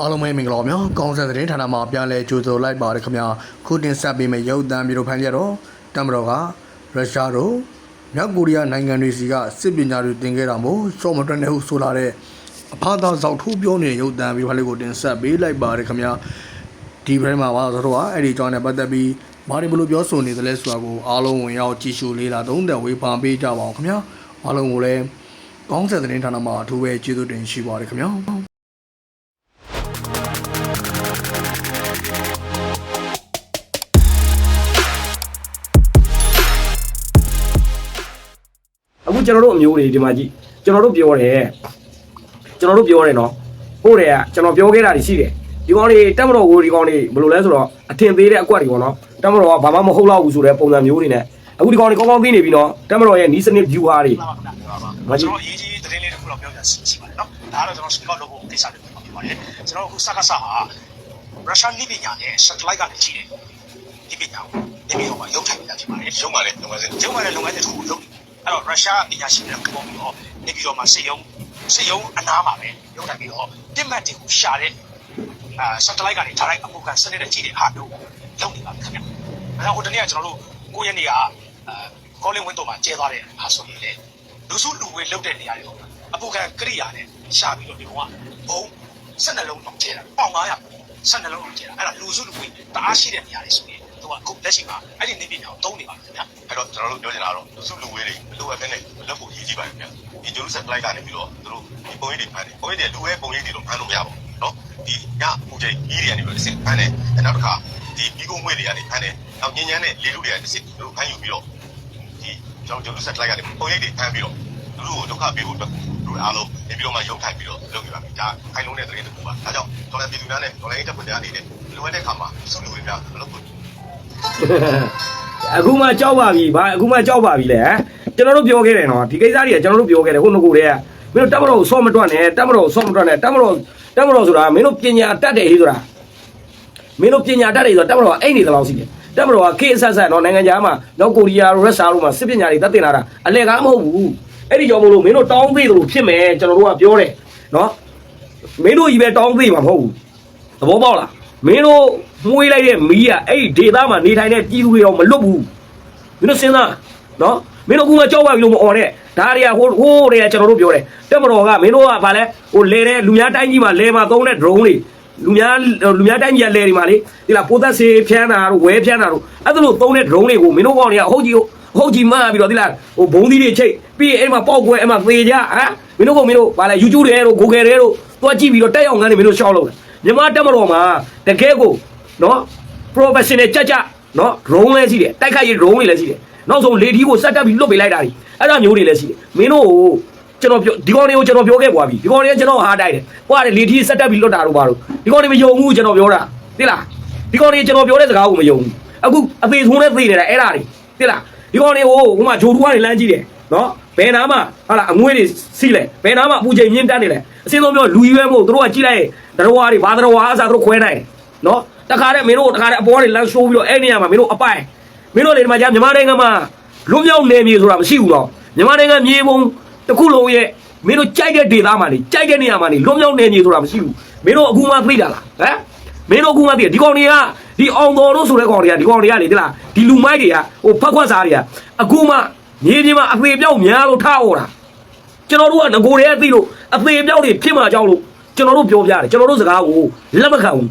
အားလုံးပဲမင်္ဂလာပါများကောင်းဆက်သတင်းဌာနမှာပြန်လည်ကြိုဆိုလိုက်ပါတယ်ခင်ဗျာခုတင်ဆက်ပေးမယ့်ရုပ်သံမျိုးတို့ဖန်ပြတော့တမ်မတော်ကရုရှားတို့မြောက်ကိုရီးယားနိုင်ငံတွေစီကစစ်ပညာတွေတင်ခဲ့တာမို့စောမတွက်နေဟုဆိုလာတဲ့အဖာသာဇောက်ထိုးပြောနေတဲ့ရုပ်သံမျိုးဖန်လေးကိုတင်ဆက်ပေးလိုက်ပါတယ်ခင်ဗျာဒီဘက်မှာပါဆိုတော့အဲ့ဒီကြောင်းနဲ့ပတ်သက်ပြီးဘာတွေဘလို့ပြောဆိုနေသလဲဆိုတာကိုအားလုံးဝင်ရောက်ကြည့်ရှုလေးလာသုံးသပ်ဝေဖန်ပေးကြပါအောင်ခင်ဗျာအားလုံးကိုလည်းကောင်းဆက်သတင်းဌာနမှာအထူးပဲကျေးဇူးတင်ရှိပါတယ်ခင်ဗျာ ကျွန်တော်တို့အမျိုးတွေဒီမှာကြည့်ကျွန်တော်တို့ပြောတယ်ကျွန်တော်တို့ပြောတယ်နော်ဟုတ်တယ်ကကျွန်တော်ပြောခဲ့တာတွေရှိတယ်ဒီကောင်တွေတက်မတော်ကိုဒီကောင်တွေဘယ်လိုလဲဆိုတော့အထင်သေးတဲ့အကွက်တွေပေါ့နော်တက်မတော်ကဘာမှမဟုတ်တော့ဘူးဆိုတဲ့ပုံစံမျိုးတွေနဲ့အခုဒီကောင်တွေကောင်းကောင်းသိနေပြီနော်တက်မတော်ရဲ့နီးစနစ် view ဟာတွေမကျွန်တော်အရေးကြီးသတင်းလေးတစ်ခုတော့ပြောပြစီပါတယ်နော်ဒါကတော့ကျွန်တော်စကောက်လုပ်ဖို့ကိစ္စတွေပြောပြပါတယ်ကျွန်တော်အခုစကားဆာဟာရုရှားနိပညာနဲ့ satellite ကနေကြည့်တယ်နိပညာကိုနိပညာမှာရုပ်ထိုင်နေတာဖြစ်ပါတယ်ရုပ်ပါလေလုပ်ငန်းစဉ်ရုပ်ပါလေလုပ်ငန်းစဉ်တစ်ခုကိုလုပ် အဲ့တော့ရုရှားပညာရှင်တွေကပုံပြီးတော့နေပြီးတော့မှစေယုံစေယုံအနားမှာပဲရုပ်ထိုင်ပြီးတော့တစ်မှတ်တွေကိုရှာတဲ့အာ satellite ကနေထားလိုက်အပူခံစနစ်နဲ့ကြည့်တဲ့အားမျိုးလုပ်နေပါပြီခင်ဗျ။အဲတော့ဟိုတနေ့ကကျွန်တော်တို့ကိုယ့်ရဲ့နေရာအာ calling window မှာကျဲသွားတဲ့အားဆိုရင်လေလူစုလူဝေးလုတ်တဲ့နေရာတွေပေါ့အပူခံကရိယာနဲ့ရှာပြီးတော့ဒီကောင်ကဘုံ12လုံးတော့ကျဲတာပေါင်900 12လုံးတော့ကျဲတာအဲ့ဒါလူစုလူဝေးတအားရှိတဲ့နေရာတွေဆိုရင် သူကအခုလက်ရှိမှာအဲ့ဒီနေပညာကိုသုံးနေပါတယ်ခင်ဗျာအဲ့တော့ကျွန်တော်တို့ပြောချင်တာကတော့လူစုလူဝေးတွေမလိုအပ်ဘဲနဲ့လက်ဖို့ရေးကြည့်ပါခင်ဗျာဒီဂျေရုဆလမ်ကနေပြီးတော့သူတို့ဒီပုံရိပ်တွေဖမ်းတယ်ပုံရိပ်တွေလူဝဲပုံရိပ်တွေတော့ဖမ်းလို့မရပါဘူးနော်ဒီညဟိုချိန်ကြီးတွေကနေပြီးတော့အစ်ဖမ်းတယ်နောက်တစ်ခါဒီမိကုံငွေတွေကနေဖမ်းတယ်နောက်ညဉ့်ညမ်းတဲ့လေလူတွေကနေစစ်သူတို့ဖမ်းယူပြီးတော့ဒီကျွန်တော်ဂျေရုဆလမ်ကနေပုံရိပ်တွေဖမ်းပြီးတော့သူတို့ကိုဒုက္ခပေးဖို့အတွက်လူအားလုံးနေပြီးတော့မှရုံးထိုင်ပြီးတော့လုပ်ကြပါမယ်ဒါခိုင်လုံးတဲ့သတင်းတစ်ခုပါဒါကြောင့်ဒေါ်လာပြည်သူများနဲ့ဒေါ်လာရေးတပ်ဖွဲ့များအနေနဲ့လိုအပ်တဲ့အခါမှာစုလူတွေများလုပ်ဖို့ အခုမှကြောက်ပါပြီဘာအခုမှကြောက်ပါပြီလေဟမ်ကျွန်တော်တို့ပြောခဲ့တယ်နော်ဒီကိစ္စတွေကကျွန်တော်တို့ပြောခဲ့တယ်ဟိုငကိုတွေကမင်းတို့တက်မတော်ကိုဆော့မတွက်နဲ့တက်မတော်ကိုဆော့မတွက်နဲ့တက်မတော်တက်မတော်ဆိုတာမင်းတို့ပညာတတ်တယ်ဟေးဆိုတာမင်းတို့ပညာတတ်တယ်ဆိုတော့တက်မတော်ကအဲ့နေသလောက်ရှိတယ်တက်မတော်ကခေတ်အဆက်ဆက်နော်နိုင်ငံခြားမှာနော်ကိုရီးယားရုရှားတို့မှာစစ်ပညာတွေတတ်တင်လာတာအလဲကားမဟုတ်ဘူးအဲ့ဒီကြောင့်မလို့မင်းတို့တောင်းသေးတယ်လို့ဖြစ်မယ်ကျွန်တော်တို့ကပြောတယ်နော်မင်းတို့ကြီးပဲတောင်းသေးမှာမဟုတ်ဘူးသဘောပေါက်လား မင်းတို့မွေးလိုက်တဲ့မီးကအဲ့ဒီဒေသမှာနေထိုင်တဲ့ပြည်သူတွေတော့မလွတ်ဘူးမင်းတို့စဉ်းစားနော်မင်းတို့ကမှကြောက်ပါပြီလို့မអော်နဲ့ဒါတွေကဟိုဟိုတွေကကျွန်တော်တို့ပြောတယ်တက်မတော်ကမင်းတို့ကဗာလဲဟိုလဲတဲ့လူများတိုင်းကြီးမှာလဲမှာသုံးတဲ့ drone တွေလူများလူများတိုင်းကြီးကလဲတွေမှာလေဒီလားပိုသက်စေဖျန်းတာတို့ဝဲဖျန်းတာတို့အဲ့ဒါလို့သုံးတဲ့ drone တွေကိုမင်းတို့ကောင်တွေကအဟုတ်ကြီးဟုတ်ကြီးမှားပြီးတော့ဒီလားဟိုဘုံသီးတွေချိတ်ပြီးရင်အဲ့မှာပေါက်ကွဲအဲ့မှာသေကြဟမ်မင်းတို့ကမင်းတို့ဗာလဲ YouTube တွေတို့ Google တွေတို့သွားကြည့်ပြီးတော့တက်ရောက်ငန်းတွေမင်းတို့ရှောက်လို့ မြန်မာတက်မတော်မှာတကယ်ကိုနော် professional ကြကြနော် drone လည်းရှိတယ်တိုက်ခိုက်ရေး drone တွေလည်းရှိတယ်နောက်ဆုံးလေထီးကိုစက်တက်ပြီးလွတ်ပေးလိုက်တာကြီးအဲ့ဒါမျိုးတွေလည်းရှိတယ်မင်းတို့ကိုကျွန်တော်ပြောဒီကောင်တွေကိုကျွန်တော်ပြောခဲ့ပွားပြီဒီကောင်တွေကကျွန်တော်ဟာတိုက်တယ်ဟိုကလေထီးစက်တက်ပြီးလွတ်တာတို့ပါတော့ဒီကောင်တွေမယုံဘူးကျွန်တော်ပြောတာသိလားဒီကောင်တွေကျွန်တော်ပြောတဲ့စကားကိုမယုံဘူးအခုအသေးဆုံးနဲ့သိနေတာအဲ့ဒါတွေသိလားဒီကောင်တွေကိုဟိုမှာဂျိုတူကနေလမ်းကြည့်တယ်နော် ဘယ်နာမှာဟာလာအငွေးတွေစီးလဲဘယ်နာမှာအပူချိန်မြင့်တက်နေလဲအစင်းဆုံးပြောလူရွယ်မို့တို့ကကြည့်လိုက်တရဝါတွေဘာတရဝါအစားတို့ခွဲနိုင်နော်တခါတည်းမင်းတို့တခါတည်းအပေါ်ကနေလမ်းရှိုးပြီးတော့အဲ့နေရာမှာမင်းတို့အပိုင်မင်းတို့လေဒီမှာကြာမြန်မာနိုင်ငံမှာလွတ်မြောက်နေမြေဆိုတာမရှိဘူးတော့မြန်မာနိုင်ငံမြေပုံတစ်ခုလုံးရဲ့မင်းတို့ကြိုက်တဲ့ဒေသမှာနေကြိုက်တဲ့နေရာမှာနေလွတ်မြောက်နေမြေဆိုတာမရှိဘူးမင်းတို့အခုမှသိတာလားဟမ်မင်းတို့အခုမှသိတယ်ဒီကောင်တွေကဒီအောင်တော်တို့ဆိုတဲ့ကောင်တွေကဒီကောင်တွေကလေဒီလားဒီလူမိုက်တွေကဟိုဖက်ခွက်စားတွေကအခုမှ မြေပြင်မှာအသေးပြောက်များလို့ထားဟောတာကျွန်တော်တို့ကငကိုတွေကသိလို့အသေးပြောက်တွေဖြစ်မှာကြောက်လို့ကျွန်တော်တို့ပြောပြတယ်ကျွန်တော်တို့စကားကိုလက်မခံဘူး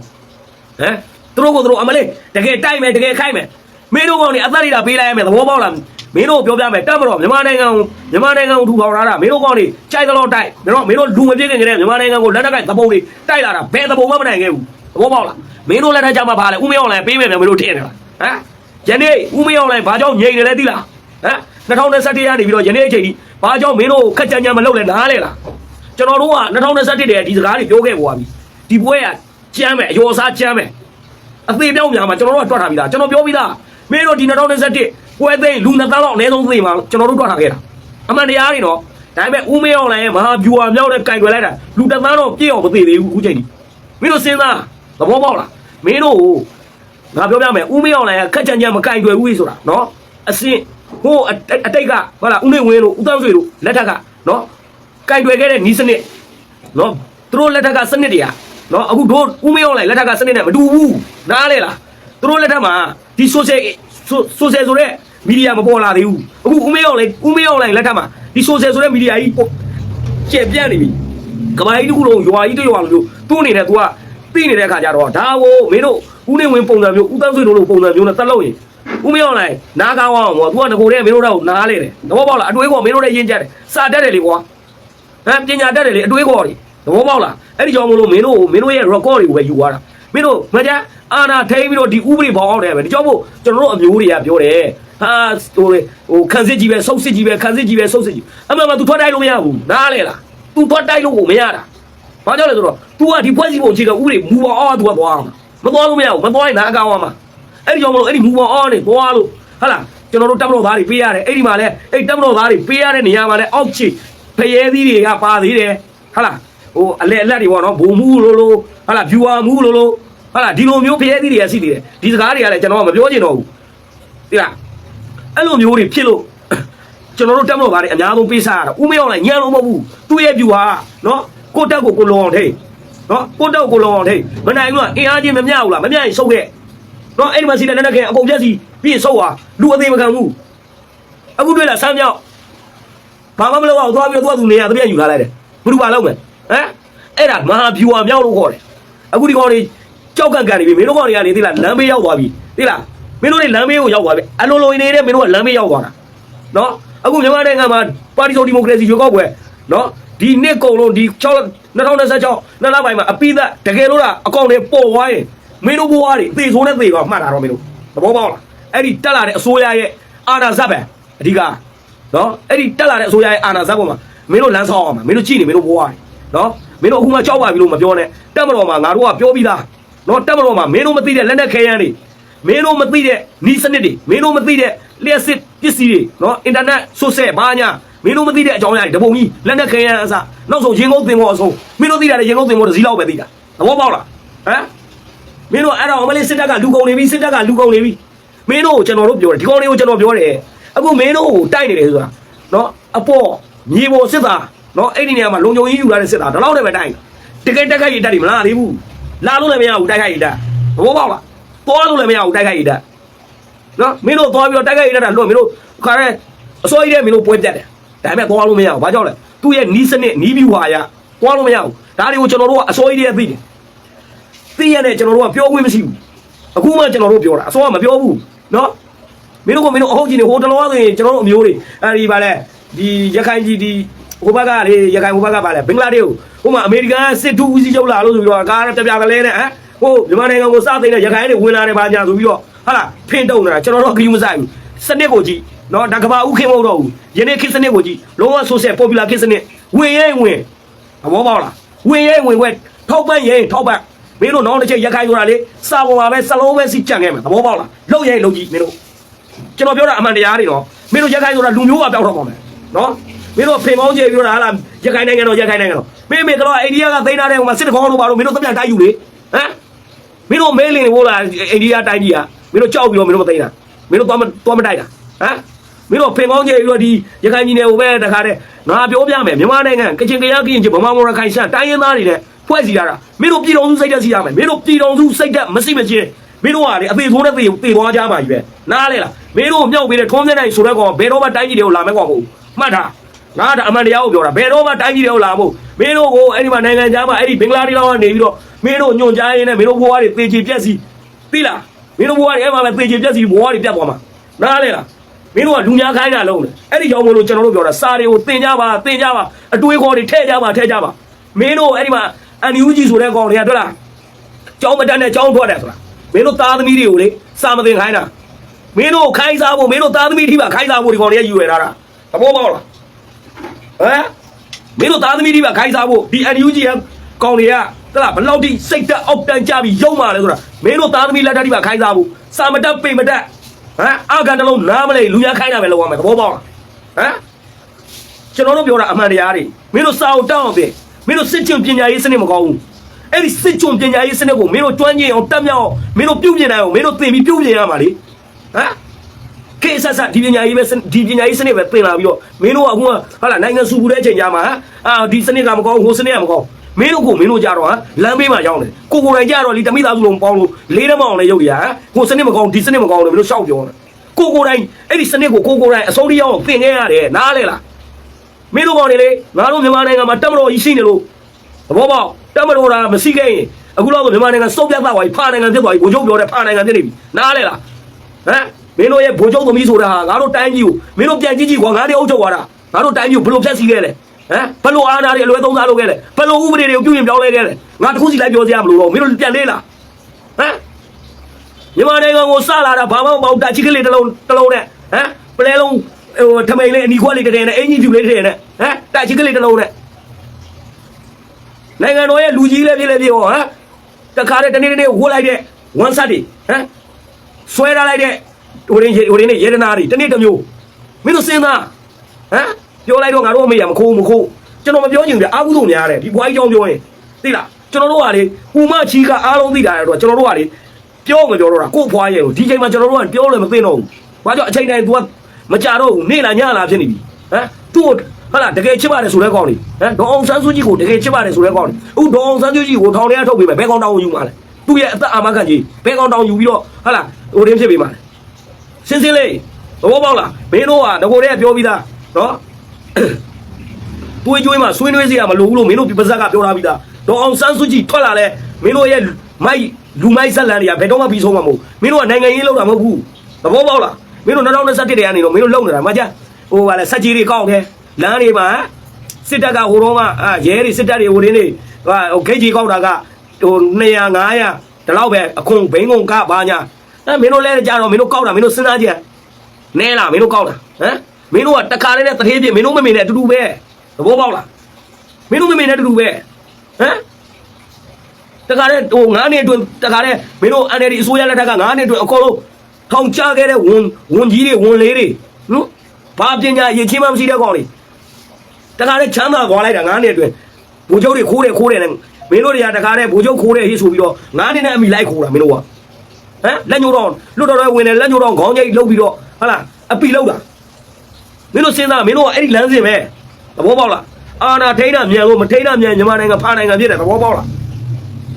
ဟမ်သူတို့ကသူတို့အမလေးတကယ်တိုက်မယ်တကယ်ခိုက်မယ်မင်းတို့ကောင်နေအသက်ရတာပေးလိုက်ရမယ်သဘောပေါက်လားမင်းတို့ပြောပြမယ်တက်မတော့မြန်မာနိုင်ငံကိုမြန်မာနိုင်ငံကိုထူထောင်လာတာမင်းတို့ကောင်နေကြိုက်သလောက်တိုက်မင်းတို့မင်းတို့လူမပြည့်ခင်ကလေးမြန်မာနိုင်ငံကိုလက်နက်ကသဘုံတွေတိုက်လာတာဘယ်သဘုံမှမနိုင်ခဲ့ဘူးသဘောပေါက်လားမင်းတို့လက်ထက်ကြမှာပါလေဦးမင်းအောင်လည်းပေးမယ်မယ်မင်းတို့ထင်တယ်လားဟမ်ယနေ့ဦးမင်းအောင်လည်းဘာကြောင့်ငြိမ်နေလဲသိလားဟမ် 2021ရာနေပြီးတော့ယနေ့အချိန်ကြီးဘာကြောင့်မင်းတို့ခက်ကြမ်းကြမ်းမလုပ်လဲနားလဲလားကျွန်တော်တို့က2021တည်းကဒီစကားတွေပြောခဲ့ပေါ်ပါပြီဒီပွဲကကြမ်းမယ်အယောစားကြမ်းမယ်အသေးပြောင်းများမှာကျွန်တော်တို့ကတွက်ထားပြီးသားကျွန်တော်ပြောပြီးသားမင်းတို့ဒီ2021ပွဲသိမ်းလူနှစ်သန်းလောက်အနည်းဆုံးသိမှာကျွန်တော်တို့တွက်ထားခဲ့တာအမှန်တရားနေတော့ဒါပေမဲ့ဦးမေအောင်လည်းမဟာဗျူဟာမြောက်တဲ့ကင်တွယ်လိုက်တာလူတစ်သန်းတော့ပြည့်အောင်မသိသေးဘူးအခုချိန်ကြီးမင်းတို့စဉ်းစားသဘောပေါက်လားမင်းတို့ငါပြောပြမယ်ဦးမေအောင်လည်းခက်ချန်ချန်မကင်တွယ်ဘူးဆိုတာနော်အစင် ဟိုအတိတ်ကဟုတ်လားဦးနေဝင်းတို့ဦးတောင်းဆွေတို့လက်ထက်ကနော်ကင်တွယ်ခဲ့တဲ့နီးစနစ်နော်သူတို့လက်ထက်ကစနစ်တွေကနော်အခုတို့ဦးမေအောင်လိုက်လက်ထက်ကစနစ်နဲ့မတူဘူးနားလေလားသူတို့လက်ထက်မှာဒီ social social ဆိုတဲ့မီဒီယာမပေါ်လာသေးဘူးအခုဦးမေအောင်လိုက်ဦးမေအောင်လိုက်လက်ထက်မှာဒီ social ဆိုတဲ့မီဒီယာကြီးကျက်ပြန့်နေပြီကဘာကြီးတစ်ခုလုံးရွာကြီးတစ်ရွာလိုမျိုးသူ့အနေနဲ့ तू ကသိနေတဲ့အခါကျတော့ဒါကိုမင်းတို့ဦးနေဝင်ပုံစံမျိုးဦးတန်းဆွေတို့လိုပုံစံမျိုးနဲ့တက်လို့ရင် ဦးမေအောင်လိုက်နားကောင်းအောင်ကွာ तू ကငကိုတဲ့မင်းတို့တော့နားလေတယ်သဘောပေါက်လားအတွေးကောမင်းတို့လည်းရင်းကြတယ်စာတက်တယ်လေကွာ ဟမ်ပညာတတ်တယ်လေအတွေးခေါ်တွေသဘောပေါက်လားအဲ့ဒီကြောင့်မလို့မင်းတို့မင်းတို့ရဲ့ record တွေကိုပဲယူသွားတာမင်းတို့မကြအာနာထိပြီးတော့ဒီဥပဒေပေါင်းအောင်တယ်ပဲဒီကြောင့်မို့ကျွန်တော်တို့အမျိုးတွေကပြောတယ်ဟာဟိုလေဟိုခန်းစစ်ကြီးပဲဆုပ်စစ်ကြီးပဲခန်းစစ်ကြီးပဲဆုပ်စစ်ကြီးအမှန်မှ तू ထွက်တိုက်လို့မရဘူးနားလေလား तू ထွက်တိုက်လို့ကိုမရတာဘာကြောင့်လဲဆိုတော့ तू ကဒီဖွဲ့စည်းပုံအခြေခံဥပဒေမူပေါင်းအောင် तू ကသွားအောင်မသွားလို့မရဘူးမသွားရင်နားကောင်းအောင်မှာ အဲ့ဒီကြောင့်မလို့အဲ့ဒီမူပေါင်းအောင်နေသွားလို့ဟာလားကျွန်တော်တို့တပ်မတော်သားတွေပေးရတယ်အဲ့ဒီမှာလဲအဲ့တပ်မတော်သားတွေပေးရတဲ့နေရာမှာလဲအောက်ချီဖရဲသီးတွေကပါသေးတယ်ဟာလားဟိုအလဲအလက်တွေပေါ့နော်ဘုံမှုလို့လို့ဟာလား viewer မှုလို့လို့ဟာလားဒီလိုမျိုးဖရဲသီးတွေကရှိသေးတယ်ဒီစကားတွေကလည်းကျွန်တော်ကမပြောချင်တော့ဘူးတိလားအဲ့လိုမျိုးတွေဖြစ်လို့ကျွန်တော်တို့တက်မလို့ပါတယ်အများဆုံးပေးစားရတာဦးမရောက်လိုက်ညံလို့မဟုတ်ဘူးသူ့ရဲ့ view ဟာနော်ကိုတက်ကိုကိုလုံအောင်ထိနော်ကိုတက်ကိုလုံအောင်ထိမနိုင်ဘူးလားအင်အားချင်းမမျှဘူးလားမမျှရင်ဆုတ်ခဲ့ နော်အဲ့ဒီမှာစီတဲ့လက်နက်ခဲအကုန်ပြက်စီပြည့်ဆုတ်သွားလူအသေးမခံဘူးအခုတွေ့လားစမ်းမြောက်ဘာမှမလုပ်အောင်သွားပြီးတော့သူ့သူနေရတပြက်ယူထားလိုက်တယ်ဘယ်သူပါလောက်မယ်ဟမ်အဲ့ဒါမဟာ viewer မြောက်လို့ခေါ်တယ်အခုဒီကောင်တွေကြောက်ကန်ကန်နေပြီမင်းတို့ကောင်တွေကလေသိလားလမ်းဘေးရောက်သွားပြီသိလားမင်းတို့တွေလမ်းဘေးကိုရောက်သွားပြီအလိုလိုနေတဲ့မင်းတို့ကလမ်းဘေးရောက်သွားတာနော်အခုမြန်မာနိုင်ငံမှာပါတီစုံဒီမိုကရေစီရွေးကောက်ပွဲနော်ဒီနှစ်ကုန်လုံးဒီ6 2026နှစ်လပိုင်းမှာအပိသက်တကယ်လို့လားအကောင့်တွေပေါ်သွားရင် မင်းတို့ဘဝတွေသေဆိုးနဲ့သေကောင်မှတ်တာတော့မင်းတို့သဘောပေါက်လားအဲ့ဒီတက်လာတဲ့အစိုးရရဲ့အာဏာဇက်ပဲအဓိကနော်အဲ့ဒီတက်လာတဲ့အစိုးရရဲ့အာဏာဇက်ပေါ်မှာမင်းတို့လမ်းဆောင်အောင်မှာမင်းတို့ကြည့်နေမင်းတို့ဘဝတွေနော်မင်းတို့အခုမှကြောက်ပါပြီလို့မပြောနဲ့တက်မတော်မှာငါတို့ကပြောပြီးသားနော်တက်မတော်မှာမင်းတို့မသိတဲ့လက်နက်ခဲယမ်းတွေမင်းတို့မသိတဲ့နီးစနစ်တွေမင်းတို့မသိတဲ့လျှက်စစ်ပစ္စည်းတွေနော်အင်တာနက်ဆိုဆက်ဘာညာမင်းတို့မသိတဲ့အကြောင်းအရာတွေတပုံကြီးလက်နက်ခဲယမ်းအစနောက်ဆုံးရင်ကုန်သင်ဖို့အဆုံးမင်းတို့သိတာလေရင်ကုန်သင်ဖို့တစ်စီးလောက်ပဲသိတာသဘောပေါက်လားဟမ် မင်းတို့အဲ့တော့အမလေးစစ်တပ်ကလူကုန်နေပြီစစ်တပ်ကလူကုန်နေပြီမင်းတို့ကိုကျွန်တော်တို့ပြောတယ်ဒီကောင်တွေကိုကျွန်တော်ပြောတယ်အခုမင်းတို့ကိုတိုက်နေတယ်ဆိုတာနော်အပေါ်မြေပေါ်စစ်သားနော်အဲ့ဒီနေရာမှာလုံခြုံရေးယူလာတဲ့စစ်သားဒီလောက်နဲ့ပဲတိုက်တကယ်တက်ခိုက်ရတက်တယ်မလားသေးဘူးလာလို့လည်းမရဘူးတိုက်ခိုက်ရတက်သဘောပေါက်လားသွားလို့လည်းမရဘူးတိုက်ခိုက်ရတက်နော်မင်းတို့သွားပြီးတော့တိုက်ခိုက်ရတာလွတ်မင်းတို့ခါရဲအစိုးရရဲ့မင်းတို့ပွဲပြတ်တယ်ဒါပေမဲ့သွားလို့မရဘူးဘာကြောင့်လဲသူ့ရဲ့နီးစနစ်နီးဗျူဟာရသွားလို့မရဘူးဒါတွေကိုကျွန်တော်တို့ကအစိုးရရဲ့သိတယ် သိရတဲ့ကျွန်တော်တို့ကပြောခွင့်မရှိဘူးအခုမှကျွန်တော်တို့ပြောတာအစိုးရမပြောဘူးနော်မင်းတို့ကမင်းတို့အဟုတ်ကြီးနေဟိုတလောဆိုရင်ကျွန်တော်တို့အမျိုးတွေအဲဒီဗာလဲဒီရခိုင်ကြီးဒီဟိုဘက်ကလေရခိုင်ဟိုဘက်ကဗာလဲဘင်္ဂလားဒေ့ရှ်ဟိုမှာအမေရိကန်စစ်တူဦးစီးချုပ်လာလို့ဆိုပြီးတော့ကားတပြားကလေးနဲ့ဟမ်ဟိုမြန်မာနိုင်ငံကိုစသိတဲ့ရခိုင်တွေဝင်လာတယ်ဗာညာဆိုပြီးတော့ဟာလားဖင်တုံနေတာကျွန်တော်တို့အကြည့်မဆိုင်ဘူးစနစ်ကိုကြည့်နော်ဒါကဘာဥခင်မဟုတ်တော့ဘူးယနေ့ခေတ်စနစ်ကိုကြည့်လုံးဝ social popular ခေတ်စနစ်ဝင်ရဲဝင်အမောပေါက်လားဝင်ရဲဝင်ွက်ထောက်ပံ့ရဲထောက်ပံ့ မင်းတို့နောက်တစ်ချက်ရခိုင်ဆိုတာလေစာပေါ်မှာပဲစလုံးပဲစီကြံခဲ့မှာသဘောပေါက်လားလောက်ရဲလုံကြည့်မင်းတို့ကျွန်တော်ပြောတာအမှန်တရားတွေနော်မင်းတို့ရက်ခိုင်းဆိုတာလူမျိုးကပြောက်တော့ပါမယ်နော်မင်းတို့ဖင်ကောင်းကျေပြောတာဟာလားရက်ခိုင်းနိုင်ငံတော့ရက်ခိုင်းနိုင်ငံတော့မင်းမေကတော့အိန္ဒိယကသိမ်းထားတဲ့ဟိုမှာစစ်တကောင်းတို့ပါတော့မင်းတို့တပြန်တိုက်ယူလေဟမ်မင်းတို့မဲလင်နေဖို့လားအိန္ဒိယတိုင်းကြီးကမင်းတို့ကြောက်ပြီးတော့မင်းတို့မသိမ်းတာမင်းတို့သွားမသွားမတိုက်တာဟမ်မင်းတို့ဖင်ကောင်းကျေပြီးတော့ဒီရခိုင်ပြည်နယ်ကိုပဲတခါတည်းငါပြောပြမယ်မြန်မာနိုင်ငံကချင်ကရကရင်ချင်ဗမာမော်ရခိုင်ရှမ်းတိုင်းရင်းသားတွေနဲ့ ဖွဲ့စည်းထားတာမင်းတို့ပြည်တော်စုစိတ်သက်စီရမယ်မင်းတို့ပြည်တော်စုစိတ်သက်မရှိမချင်းမင်းတို့ကလေအသေးဆိုးတဲ့သေသေသွားကြပါကြီးပဲနားလေလားမင်းတို့မြောက်ပြီးတဲ့ထုံးစဲနိုင်ဆိုတဲ့ကောင်ဘယ်တော့မှတိုင်းပြည်တွေကိုလာမဲ့ကောင်မဟုတ်ဘူးမှတ်ထားငါဒါအမှန်တရားကိုပြောတာဘယ်တော့မှတိုင်းပြည်တွေကိုလာမို့မင်းတို့ကိုအဲ့ဒီမှာနိုင်ငံခြားမှာအဲ့ဒီဘင်္ဂလားဒေ့ရှ်လောက်ကနေပြီးတော့မင်းတို့ညွန်ကြားရင်းနဲ့မင်းတို့ဘဝတွေသေချေပြက်စီသိလားမင်းတို့ဘဝတွေအဲ့မှာပဲသေချေပြက်စီဘဝတွေပြတ်သွားမှာနားလေလားမင်းတို့ကလူများခိုင်းတာလုံးတယ်အဲ့ဒီကြောင့်မလို့ကျွန်တော်တို့ပြောတာစာတွေကိုသင်ကြပါသင်ကြပါအတွေးခေါ်တွေထည့်ကြပါထည့်ကြပါမင်းတို့အဲ့ဒီမှာ အန်ယူဂျီဆိုတဲ့ကောင်တွေကတွေ့လားကြောင်းမတက်နဲ့ကြောင်းထွက်တယ်ဆိုတာမင်းတို့သားသမီးတွေကိုလေစာမသင်ခိုင်းတာမင်းတို့ခိုင်းစားဖို့မင်းတို့သားသမီးထိပါခိုင်းစားဖို့ဒီကောင်တွေကယူရတာသဘောပေါက်လားဟမ်မင်းတို့သားသမီးထိပါခိုင်းစားဖို့ဒီအန်ယူဂျီကကောင်တွေကတလားဘလောက်ထိစိတ်တက်အောက်တန်ကြပြီးရုံမာလဲဆိုတာမင်းတို့သားသမီးလက်ထက်ထိပါခိုင်းစားဖို့စာမတက်ပေမတက်ဟမ်အာကန်တလုံးနားမလဲလူရခိုင်းတာပဲလောက်ရမယ်သဘောပေါက်လားဟမ်ကျွန်တော်တို့ပြောတာအမှန်တရားတွေမင်းတို့စာအုပ်တောင်းအောင်ပြင် မင်းတို့စစ်ကြုံပညာရေးစနစ်မကောင်းဘူးအဲ့ဒီစစ်ကြုံပညာရေးစနစ်ကိုမင်းတို့ကျွမ်းကျင်အောင်တက်မြောက်အောင်မင်းတို့ပြုပြင်နိုင်အောင်မင်းတို့သင်ပြီးပြုပြင်ရမှာလေဟမ်ခေတ်ဆက်ဆက်ဒီပညာရေးပဲဒီပညာရေးစနစ်ပဲသင်လာပြီးတော့မင်းတို့ကအခုကဟာလာနိုင်ငံစုပူတဲ့အချိန်ကြာမှာဟာအာဒီစနစ်ကမကောင်းဟိုစနစ်ကမကောင်းမမင်းတို့ကိုမင်းတို့ကြတော့ဟမ်လမ်းဘေးမှာရောက်နေကိုကိုယ်တိုင်ကြတော့လीတမိသားစုလုံးပေါင်းလို့လေးတမောင်နဲ့ရုပ်ရဟမ်ကိုစနစ်မကောင်းဒီစနစ်မကောင်းလို့မင်းတို့ရှောက်ပြောနေကိုကိုယ်တိုင်အဲ့ဒီစနစ်ကိုကိုကိုယ်တိုင်အစိုးရအောင်ပြင်ခဲ့ရတယ်နားလေလား မင်းတို့ကောင်းနေလေငါတို့မြန်မာနိုင်ငံမှာတက်မတော်ကြီးရှိနေလို့သဘောပေါက်တက်မတော်တာမရှိခဲ့ရင်အခုတော့မြန်မာနိုင်ငံစုပ်ပြတ်သွားပြီဖာနိုင်ငံဖြစ်သွားပြီဘိုလ်ချုပ်ပြောတဲ့ဖာနိုင်ငံဖြစ်နေပြီနားလေလားဟမ်မင်းတို့ရဲ့ဘိုလ်ချုပ်သမီးဆိုတာဟာငါတို့တိုင်းကြီးကိုမင်းတို့ပြန်ကြည့်ကြည့်ကွာငါတို့အုပ်ချုပ်သွားတာငါတို့တိုင်းကြီးကိုဘယ်လိုဖျက်ဆီးခဲ့လဲဟမ်ဘယ်လိုအာဏာတွေအလွဲသုံးစားလုပ်ခဲ့လဲဘယ်လိုဥပဒေတွေကိုပြုပြင်ပြောင်းလဲခဲ့လဲငါတခုစီလိုက်ပြောစရာမလိုတော့မင်းတို့ပြန်လေးလားဟမ်မြန်မာနိုင်ငံကိုစလာတာဘာမှမပေါ့တာချိကလေးတစ်လုံးတစ်လုံးနဲ့ဟမ်ပလဲလုံး ဟိုထမိန်လေးအနီခွက်လေးတစ်ထည်နဲ့အင်ကြီးဖြူလေးတစ်ထည်နဲ့ဟမ်တာချိကလေးတစ်လုံးနဲ့နိုင်ငံတော်ရဲ့လူကြီးလည်းဖြစ်လည်းဖြစ်ဟောဟမ်တခါတည်းတနေ့တနေ့ဝှက်လိုက်တဲ့ဝမ်ဆတ်တွေဟမ်ဆွဲထားလိုက်တဲ့ဟိုရင်းဟိုရင်းနဲ့ရေဒနာတွေတနေ့တစ်မျိုးမင်းတို့စဉ်းစားဟမ်ပြောလိုက်တော့ငါတို့အမေရမခိုးမခိုးကျွန်တော်မပြောချင်ဘူးအာဟုဆုံးများတယ်ဒီဘွားကြီးကြောင်းပြောရင်သိလားကျွန်တော်တို့ကလေဥမချီကအားလုံးသိတာရတော့ကျွန်တော်တို့ကလေပြောမပြောတော့တာကို့ဘွားရဲ့ကိုဒီချိန်မှာကျွန်တော်တို့ကပြောလို့မသိတော့ဘူးဘာကြောင့်အချိန်တိုင်း तू က မကြတော့ဘူးနေလာညလာဖြစ်နေပြီဟမ်သူ့ကိုဟာလာတကယ်ချစ်ပါတယ်ဆိုတဲ့ကောင်းလေဟမ်ဒေါအောင်ဆန်းစုကြည်ကိုတကယ်ချစ်ပါတယ်ဆိုတဲ့ကောင်းလေအခုဒေါအောင်ဆန်းစုကြည်ကိုထောင်ထဲထုတ်ပေးမယ်ဘယ်ကောင်တောင်းယူမှာလဲသူ့ရဲ့အသက်အာမခံကြီးဘယ်ကောင်တောင်းယူပြီးတော့ဟာလာဟိုရင်းဖြစ်ပေးမှာလဲစင်းစင်းလေးသဘောပေါက်လားမင်းတို့ကတကိုယ်တည်းကပြောပြီးသားနော်တွေးကြွေးမှာဆွေးနွေးစရာမလိုဘူးလို့မင်းတို့ပါဇက်ကပြောထားပြီးသားဒေါအောင်ဆန်းစုကြည်ထွက်လာလဲမင်းတို့ရဲ့မိုက်လူမိုက်ဇက်လန်တွေကဘယ်တော့မှပြီးဆုံးမှာမဟုတ်မင်းတို့ကနိုင်ငံရေးလုပ်တာမဟုတ်ဘူးသဘောပေါက်လား မင်းတို့2021တည်းကနေတော့မင်းတို့လုံနေတာမကြဟိုကလည်းစက်ကြီးတွေကောက်တယ်လမ်းတွေမှာစစ်တပ်ကဟိုတော့မှအာရဲတွေစစ်တပ်တွေဟိုရင်းတွေဟာဟိုဂိတ်ကြီးကောက်တာကဟို200 500ဒီလောက်ပဲအခွန်ဘိန်းကုန်ကဘာညာအဲမင်းတို့လဲကြတော့မင်းတို့ကောက်တာမင်းတို့စဉ်းစားကြည့်နဲလားမင်းတို့ကောက်တာဟမ်မင်းတို့ကတခါတည်းနဲ့တထေးပြမင်းတို့မမေနဲ့အတူတူပဲသဘောပေါက်လားမင်းတို့မမေနဲ့တူတူပဲဟမ်တခါတည်းဟို9နှစ်အတွင်းတခါတည်းမင်းတို့ NLD အစိုးရလက်ထက်က9နှစ်အတွင်းအကုန်လုံး ထောင်ချခဲ့တဲ့ဝန်ဝန်ကြီးတွေဝန်လေးတွေနော်ဘာပညာရည်ချင်းမှမရှိတဲ့ကောင်တွေတခါတည်းချမ်းသာသွားလိုက်တာ9နှစ်အတွင်းဘူချုပ်တွေခိုးတယ်ခိုးတယ်နဲ့မင်းတို့တွေကတခါတည်းဘူချုပ်ခိုးတယ်ဟိဆိုပြီးတော့9နှစ်နဲ့အမိလိုက်ခိုးတာမင်းတို့ကဟမ်လက်ညှိုးတော့လွတ်တော်တော်ဝင်တယ်လက်ညှိုးတော့ခေါင်းကြီးလှုပ်ပြီးတော့ဟာလားအပီလှုပ်တာမင်းတို့စဉ်းစားမင်းတို့ကအဲ့ဒီလမ်းစဉ်ပဲသဘောပေါက်လားအာနာထိန်းတာမြန်လို့မထိန်းတာမြန်မြန်မာနိုင်ငံဖာနိုင်ငံဖြစ်တယ်သဘောပေါက်လား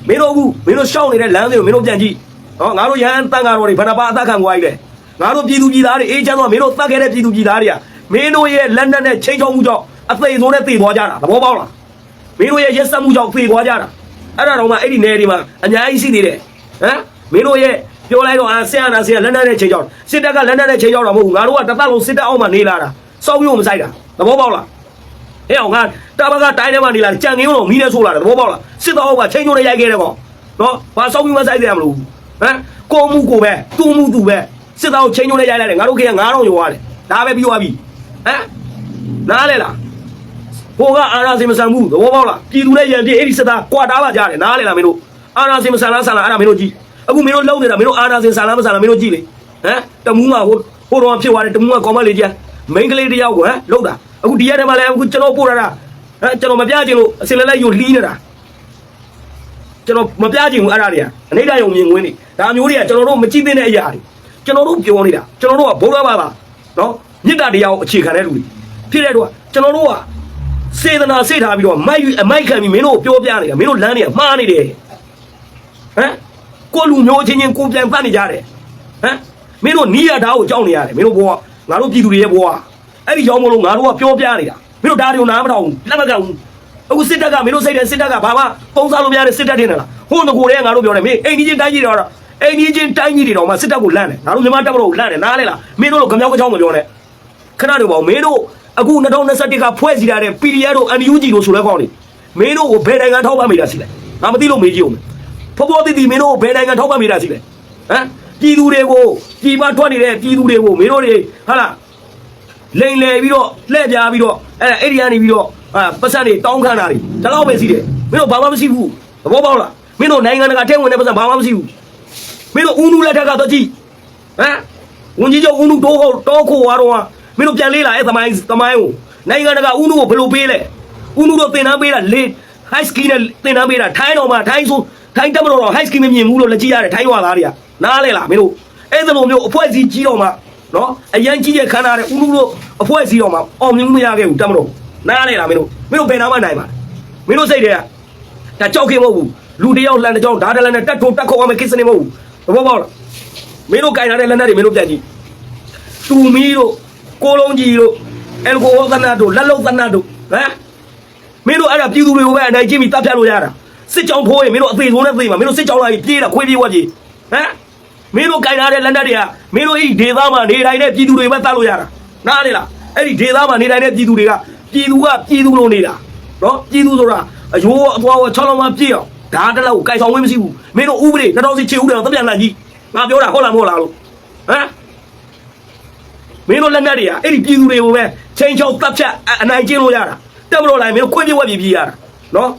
မင်းတို့အခုမင်းတို့ရှောက်နေတဲ့လမ်းတွေကိုမင်းတို့ပြန်ကြည့် ဟောငါတို့ရဟန်းတန်ဃာတော်တွေဘဏ္ဍပါအသက်ခံသွားကြီးတယ်ငါတို့ပြည်သူပြည်သားတွေအေးချမ်းတော့မင်းတို့တတ်ခဲ့တဲ့ပြည်သူပြည်သားတွေကမင်းတို့ရဲ့လက်နက်နဲ့ချိန်ချောက်မှုကြောင့်အသေးဆုံးနဲ့သေသွားကြတာသဘောပေါက်လားမင်းတို့ရဲ့ရက်စက်မှုကြောင့်သေသွားကြတာအဲ့ဒါတော့မှအဲ့ဒီနယ်တွေမှာအများကြီးရှိသေးတယ်ဟမ်မင်းတို့ရဲ့ပြောလိုက်တော့အာဆရာနာဆရာလက်နက်နဲ့ချိန်ချောက်စစ်တပ်ကလက်နက်နဲ့ချိန်ချောက်တာမဟုတ်ဘူးငါတို့ကတစ်သက်လုံးစစ်တပ်အောက်မှာနေလာတာစောက်ရုံမဆိုင်တာသဘောပေါက်လားဟဲ့အောင်ငါတာဘကတိုင်းထဲမှာနေလာကြံငင်းတော့မီးနဲ့ဆိုးလာတယ်သဘောပေါက်လားစစ်တော်ကချိန်ချိုးနဲ့ရိုက်ခဲ့တယ်ကောင်နော်ဘာစောက်ပြီးမဆိုင်ကြရမလို့ ဟမ်ကိုမှုကိုပဲတူမှုသူပဲစစ်တော်ချိန်ချိုးနဲ့ရိုက်လိုက်တယ်ငါတို့ခေက9000ရောရတယ်ဒါပဲပြီးသွားပြီဟမ်နားလဲလားဟိုကအာနာစင်မဆန်ဘူးသဘောပေါက်လားပြည်သူနဲ့ရန်ပြေအဲ့ဒီစစ်သားကွာတားပါကြတယ်နားလဲလားမင်းတို့အာနာစင်မဆန်လားဆန်လားအဲ့ဒါမင်းတို့ကြည့်အခုမင်းတို့လုံနေတာမင်းတို့အာနာစင်ဆန်လားမဆန်လားမင်းတို့ကြည့်လေဟမ်တမူးမှာဟိုဟိုတော့ဖြစ်သွားတယ်တမူးကကောမလေးကြီးမိန်းကလေးတယောက်ကိုဟမ်လုံတာအခုဒီရက်ထဲမှာလည်းအခုကျွန်တော်ပို့ရတာအဲကျွန်တော်မပြချင်လို့အစင်လဲလဲယူလှီးနေတာ ကျွန်တော်မပြချင်ဘူးအဲ့ဒါတွေကအနိဒယုံမြင်ကွင်းတွေဒါမျိုးတွေကကျွန်တော်တို့မကြည့်သင့်တဲ့အရာတွေကျွန်တော်တို့ပြောနေတာကျွန်တော်တို့ကဘုရားဘာသာနော်မေတ္တာတရားကိုအခြေခံတဲ့လူတွေဖြစ်တဲ့တော့ကျွန်တော်တို့ကစေတနာစေထားပြီးတော့မိုက်အမိုက်ခံပြီးမင်းတို့ကိုပြောပြနေတာမင်းတို့လမ်းတွေကမှားနေတယ်ဟမ်ကိုလူမျိုးချင်းချင်းကိုပြန်ပတ်နေကြတယ်ဟမ်မင်းတို့နီးရတာကိုကြောက်နေရတယ်မင်းတို့ဘောကငါတို့ပြည်သူတွေရဲ့ဘောကအဲ့ဒီကြောင့်မလို့ငါတို့ကပြောပြနေတာမင်းတို့ဒါတွေကိုနားမထောင်ဘူးလက်မကန်ဘူး အခုစစ်တပ်ကမင်းတို့စိတ်တယ်စစ်တပ်ကဘာမှပုံစားလို့မရတဲ့စစ်တပ်ထင်တယ်လားဟိုငကိုတွေကငါတို့ပြောတယ်မင်းအိမ်ကြီးချင်းတိုင်းကြီးတွေတော့အိမ်ကြီးချင်းတိုင်းကြီးတွေတော့မှစစ်တပ်ကိုလန့်တယ်ငါတို့မြန်မာတပ်မတော်ကိုလန့်တယ်နားလဲလားမင်းတို့လိုကြမြောက်ကြောင်းမပြောနဲ့ခဏတော့ပေါ့မင်းတို့အခု2021ကဖွဲ့စည်းထားတဲ့ PDF တို့ NUG တို့ဆိုလဲကောင်းနေမင်းတို့ကိုဘယ်နိုင်ငံထောက်ပံ့မိတာရှိလဲငါမသိလို့မေးကြည့်ဦးမယ်ဖော်ဖော်တည်တည်မင်းတို့ဘယ်နိုင်ငံထောက်ပံ့မိတာရှိလဲဟမ်ပြည်သူတွေကိုပြည်ပထွက်နေတဲ့ပြည်သူတွေကိုမင်းတို့တွေဟာလားလိန်လေပြီးတော့လှည့်ပြားပြီးတော့အဲ့ဒါအဲ့ဒီကနေပြီးတော့ ဟာပတ်စံတွေတောင်းခံတာတွေဒါတော့ပဲရှိတယ်မင်းတို့ဘာမှမရှိဘူးသဘောပေါက်လားမင်းတို့နိုင်ငံတကာထဲဝင်တဲ့ပတ်စံဘာမှမရှိဘူးမင်းတို့ဦးနူလက်ထက်ကတော့ကြည့်ဟမ်ဝန်ကြီးချုပ်ဦးနူတိုးခိုတောခိုွားတော့မင်းတို့ပြန်လေးလာအဲ့သမိုင်းသမိုင်းကိုနိုင်ငံတကာဦးနူကိုဘယ်လိုပေးလဲဦးနူတော့တင်တန်းပေးတာလေ high ski နဲ့တင်တန်းပေးတာထိုင်းတော်မှာထိုင်းဆိုထိုင်းတက်မတော်တော့ high ski မမြင်ဘူးလို့လက်ကြည့်ရတယ်ထိုင်းရွာသားတွေကနားလဲလားမင်းတို့အဲ့ဒါလိုမျိုးအဖွဲ့အစည်းကြီးတော့မှနော်အရန်ကြီးရဲ့ခန္ဓာတဲ့ဦးနူတို့အဖွဲ့အစည်းတော့မှအောင်မြင်မှုမရခဲ့ဘူးတက်မတော် နားလဲလားမင်းတို့မင်းတို့ဘယ်နာမှနိုင်ပါလဲမင်းတို့စိတ်တွေကဟဒါကြောက်ခင်မဟုတ်ဘူးလူတယောက်လှန်တစ်ကြောင်ဓာတ်တလန်နဲ့တက်ထိုးတက်ခုတ်အောင်မကိစ္စနေမဟုတ်ဘူးသဘောပေါက်လားမင်းတို့ကင်လာတဲ့လက်နက်တွေမင်းတို့ပြန်ကြည့်တူမီတို့ကိုလုံးကြီးတို့အယ်ကိုဟောသနာတို့လက်လုံးသနာတို့ဟမ်မင်းတို့အဲ့ဒါပြည်သူတွေကိုပဲအနိုင်ကျင့်ပြီးတပ်ဖြတ်လို့ရတာစစ်ကြောင်ထိုးရင်မင်းတို့အသေးဆုံးနဲ့သေမှာမင်းတို့စစ်ကြောင်လာပြီးပြေးတာခွေးပြေးဝက်ကြီးဟမ်မင်းတို့ကင်လာတဲ့လက်နက်တွေကမင်းတို့ဤဒေသမှာနေတိုင်းတဲ့ပြည်သူတွေပဲတတ်လို့ရတာနားလေလားအဲ့ဒီဒေသမှာနေတိုင်းတဲ့ပြည်သူတွေက ပြည်သူကပြည်သူလိုနေတာနော်ပြည်သူဆိုတာအယိုးအသွားဝ6လုံးမှပြည့်အောင်ဒါတလောက်ကိုင်ဆောင်ဝင်းမရှိဘူးမင်းတို့ဥပဒေ2000စီချေဦးတယ်တော့တပြန်လာကြီးငါပြောတာဟုတ်လားမဟုတ်လားလို့ဟမ်မင်းတို့လက်နက်တွေကအဲ့ဒီပြည်သူတွေကိုပဲချိန်ချောက်တပ်ဖြတ်အနိုင်ကျင့်လို့ရတာတက်မလို့လိုက်မင်းတို့ခွင့်ပြဝက်ပြပြရတာနော်